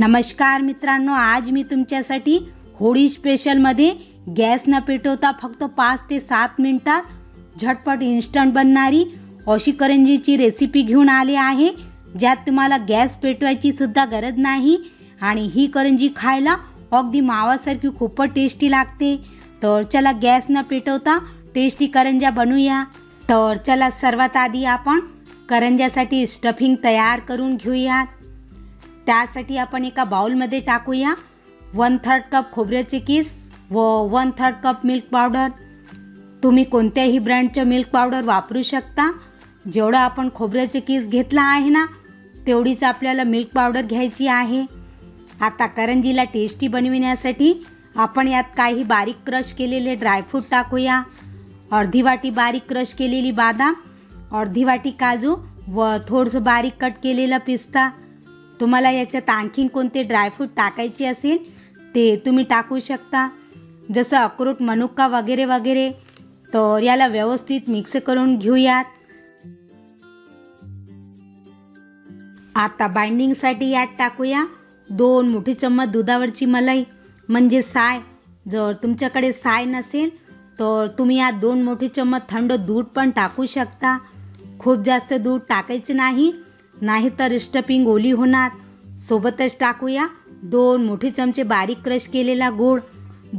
नमस्कार मित्रांनो आज मी तुमच्यासाठी होळी स्पेशलमध्ये गॅस न पेटवता फक्त पाच ते सात मिनटात झटपट इन्स्टंट बनणारी अशी करंजीची रेसिपी घेऊन आले आहे ज्यात तुम्हाला गॅस पेटवायची सुद्धा गरज नाही आणि ही करंजी खायला अगदी मावासारखी खूपच टेस्टी लागते. तर चला गॅस न पेटवता टेस्टी करंज्या बनवूया. तर चला सर्वात आधी आपण करंज्यासाठी स्टफिंग तयार करून घेऊयात. त्यासाठी आपण एका बाउलमध्ये टाकूया. वन थर्ड कप खोबऱ्याचे किस व one third cup milk powder तुम्ही कोणत्याही ब्रँडचं मिल्क पावडर वापरू शकता. जेवढं आपण खोबऱ्याचे किस घेतला आहे ना तेवढीच आपल्याला मिल्क पावडर घ्यायची आहे. आता करंजीला टेस्टी बनविण्यासाठी आपण यात काही बारीक क्रश केलेले ड्रायफ्रूट टाकूया. अर्धी वाटी बारीक क्रश केलेली बादाम अर्धी वाटी काजू व थोडंसं बारीक कट केलेला पिस्ता. तुम्हाला याच्यात आणखीन कोणते ड्रायफ्रूट टाकायचे असेल ते तुम्ही टाकू शकता. जसं अक्रोट मनुका वगैरे वगैरे तर याला व्यवस्थित मिक्स करून घेऊयात. आता बाइंडिंगसाठी यात टाकूया दोन मोठी चम्मच दुधावरची मलाई म्हणजे साय. जर तुमच्याकडे साय नसेल तर तुम्ही यात दोन मोठी चम्मच थंड दूध पण टाकू शकता. खूप जास्त दूध टाकायचे नाही. नाहीतर स्टफिंग ओली होणार. सोबतच टाकूया दोन मोठे चमचे बारीक क्रश केलेला गूळ.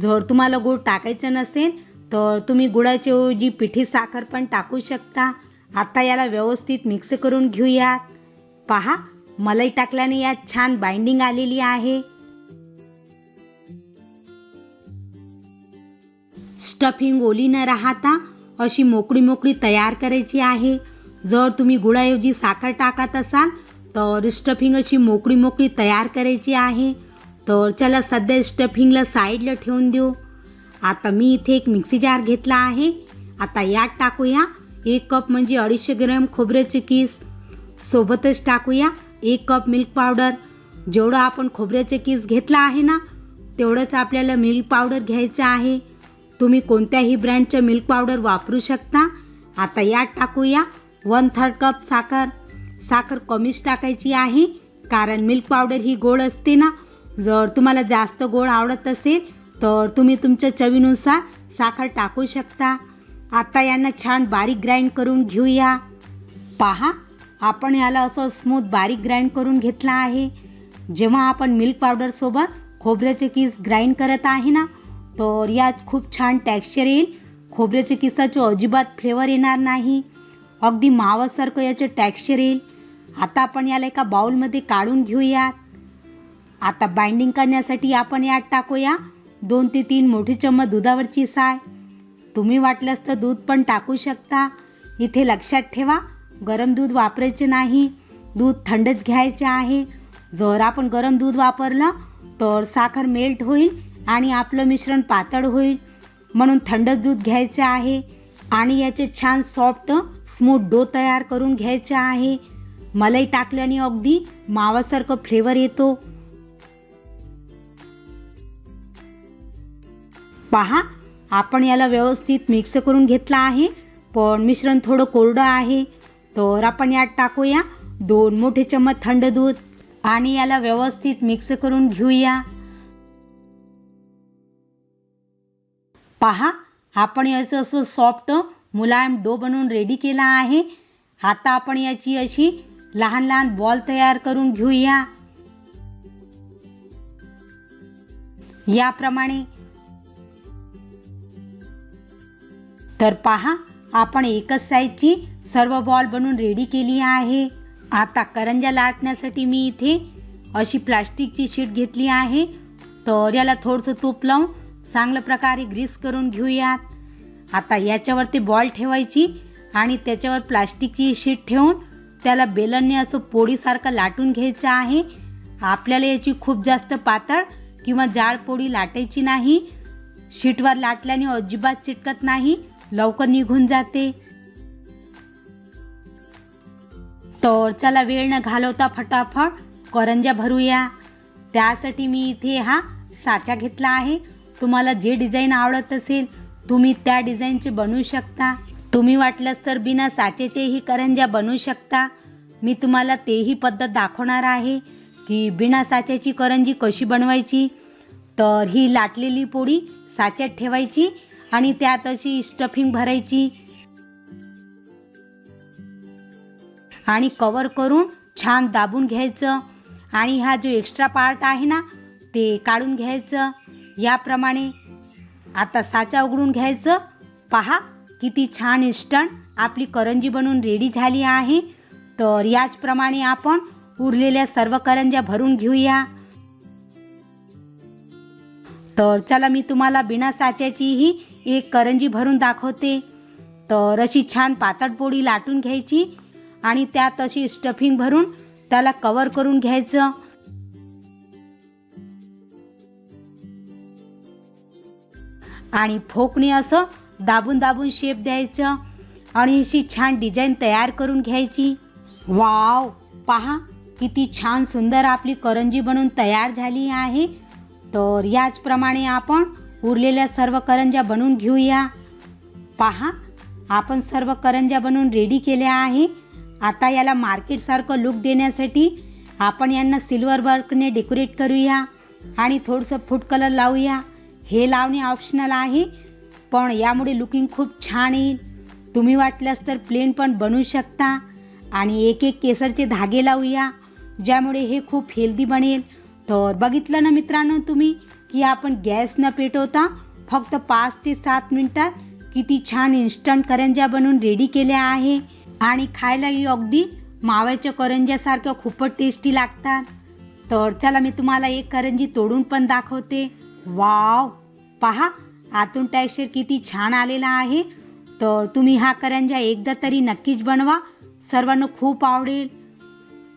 जर तुम्हाला गूळ टाकायचं नसेल तर तुम्ही गुळाच्या ऐवजी पिठी साखर पण टाकू शकता. आता याला व्यवस्थित मिक्स करून घेऊयात. पहा मलाई टाकल्याने यात छान बाइंडिंग आलेली आहे. स्टफिंग ओली न राहता अशी मोकळी मोकळी तयार करायची आहे. जर तुम्ही गुळाऐवजी साखर टाकत असाल तर स्टफिंग अशी मोकळी मोकळी तयार करायची आहे. तर चला सध्या स्टफिंगला साईडला ठेवून देऊ. आता मी इथे एक मिक्सी जार घेतला आहे. आता यात टाकूया एक कप म्हणजे अडीचशे ग्रॅम खोबऱ्याचे किस. सोबतच टाकूया एक कप मिल्क पावडर. जेवढं आपण खोबऱ्याचे किस घेतला आहे ना तेवढंच आपल्याला मिल्क पावडर घ्यायचं आहे. तुम्ही कोणत्याही ब्रँडचं मिल्क पावडर वापरू शकता. आता यात टाकूया वन थर्ड कप साखर. साखर कमीच टाकायची आहे कारण मिल्क पावडर ही गोड असते ना. जर तुम्हाला जास्त गोड आवडत असेल तर तुम्ही तुमच्या चवीनुसार साखर टाकू शकता. आता यांना छान बारीक ग्राइंड करून घेऊया. पहा आपण याला असं स्मूथ बारीक ग्राइंड करून घेतला आहे. जेव्हा आपण मिल्क पावडरसोबत खोबऱ्याचे किस ग्राइंड करत आहे ना तर यात खूप छान टॅक्स्चर येईल. खोबऱ्याच्या किसाचं अजिबात फ्लेवर येणार नाही. अगदी मावासारखं याचं टेक्स्चर येईल. आता आपण याला एका बाउलमध्ये काढून घेऊयात आता बाइंडिंग करण्यासाठी आपण यात टाकूया दोन ते तीन मोठी चम्मच दुधावरची साय. तुम्ही वाटल्यास तर दूध पण टाकू शकता. इथे लक्षात ठेवा गरम दूध वापरायचे नाही. दूध थंडच घ्यायचे आहे. जर आपण गरम दूध वापरलं तर साखर मेल्ट होईल आणि आपलं मिश्रण पातळ होईल. म्हणून थंडच दूध घ्यायचं आहे. आणि याचे छान सॉफ्ट स्मूथ डो तयार करून घ्यायचा आहे. मलाई टाकल्याने अगदी मावासारखं फ्लेवर येतो. पहा आपण याला व्यवस्थित मिक्स करून घेतला आहे. पण मिश्रण थोडं कोरडं आहे. तर आपण यात टाकूया दोन मोठे चम्मच थंड दूध आणि याला व्यवस्थित मिक्स करून घेऊया. पहा आपण याचं असं सॉफ्ट मुलायम डो बनवून रेडी केला आहे. आता आपण याची अशी लहान लहान बॉल तयार करून घेऊया. याप्रमाणे. तर पहा आपण एकच साईजची सर्व बॉल बनवून रेडी केली आहे. आता करंजा लाटण्यासाठी मी इथे अशी प्लास्टिकची शीट घेतली आहे. तर याला थोडंसं तूप लावून चांगल्या प्रकारे ग्रीस करून घेऊयात. आता याच्यावरती बॉल ठेवायची आणि त्याच्यावर प्लास्टिकची शीट ठेवून त्याला बेलनने असं पोळीसारखं लाटून घ्यायचं आहे. आपल्याला याची खूप जास्त पातळ किंवा जाड पोळी लाटायची नाही. शीटवर लाटल्याने अजिबात चिटकत नाही. लवकर निघून जाते. तर चला वेळ न घालवता फटाफट करंजा भरूया. त्यासाठी मी इथे हा साचा घेतला आहे. तुम्हाला जे डिझाईन आवडत असेल तुम्ही त्या डिझाईनचे बनवू शकता. तुम्ही वाटलंच तर बिना साचेचेही करंज्या बनवू शकता. मी तुम्हाला तेही पद्धत दाखवणार आहे की बिना साचेची करंजी कशी बनवायची तर ही लाटलेली पोळी साच्यात ठेवायची आणि त्यात अशी स्टफिंग भरायची. आणि कवर करून छान दाबून घ्यायचं. आणि हा जो एक्स्ट्रा पार्ट आहे ना ते काढून घ्यायचं. याप्रमाणे आता साचा उघडून घ्यायचं. पहा किती छान इन्स्टंट आपली करंजी बनवून रेडी झाली आहे. तर याचप्रमाणे आपण उरलेल्या सर्व करंज्या भरून घेऊया. तर चला मी तुम्हाला बिना साच्याचीही एक करंजी भरून दाखवते. तर अशी छान पातळ पोळी लाटून घ्यायची आणि त्यात अशी स्टफिंग भरून त्याला कवर करून घ्यायचं. आणि फोकने असं दाबून दाबून शेप द्यायचं. आणि अशी छान डिझाईन तयार करून घ्यायची. वाव पहा किती छान सुंदर आपली करंजी बनवून तयार झाली आहे. तर याचप्रमाणे आपण उरलेल्या सर्व करंज्या बनवून घेऊया. पहा आपण सर्व करंज्या बनवून रेडी केल्या आहे. आता याला मार्केटसारखं लुक देण्यासाठी आपण यांना सिल्वर वर्कने डेकोरेट करूया. आणि थोडंसं फूड कलर लावूया. हे लावणे ऑप्शनल आहे. पण यामुळे लुकिंग खूप छान येईल. तुम्ही वाटल्यास तर प्लेन पण बनवू शकता. आणि एक एक केसरचे धागे लावूया ज्यामुळे हे खूप हेल्दी बनेल. तर बघितलं ना मित्रांनो तुम्ही की आपण गॅस न पेटवता फक्त पाच ते सात मिनटात किती छान इन्स्टंट करंज्या बनवून रेडी केल्या आहे. आणि खायलाही अगदी माव्याच्या करंज्यासारख्या खूपच टेस्टी लागतात. तर चला मी तुम्हाला एक करंजी तोडून पण दाखवते. वाव! पहा आतून टेक्स्चर किती छान आलेला आहे. तर तुम्ही हा करंजा एकदा तरी नक्कीच बनवा. सर्वांना खूप आवडेल.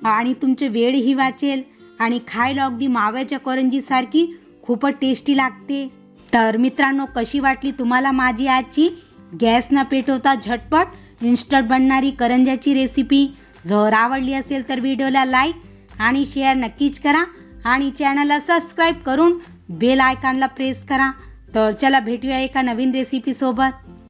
आणि तुमचे वेळही वाचेल. आणि खायला अगदी माव्याच्या करंजीसारखी खूपच टेस्टी लागते. तर मित्रांनो कशी वाटली तुम्हाला माझी आजची? गॅस न पेटवता झटपट इन्स्टंट बनणारी करंजाची रेसिपी जर आवडली असेल तर व्हिडिओला लाईक आणि शेअर नक्कीच करा. आणि चॅनलला सबस्क्राईब करून बेल आयकॉनला प्रेस करा. तर चला भेटूया एका नवीन रेसिपीसोबत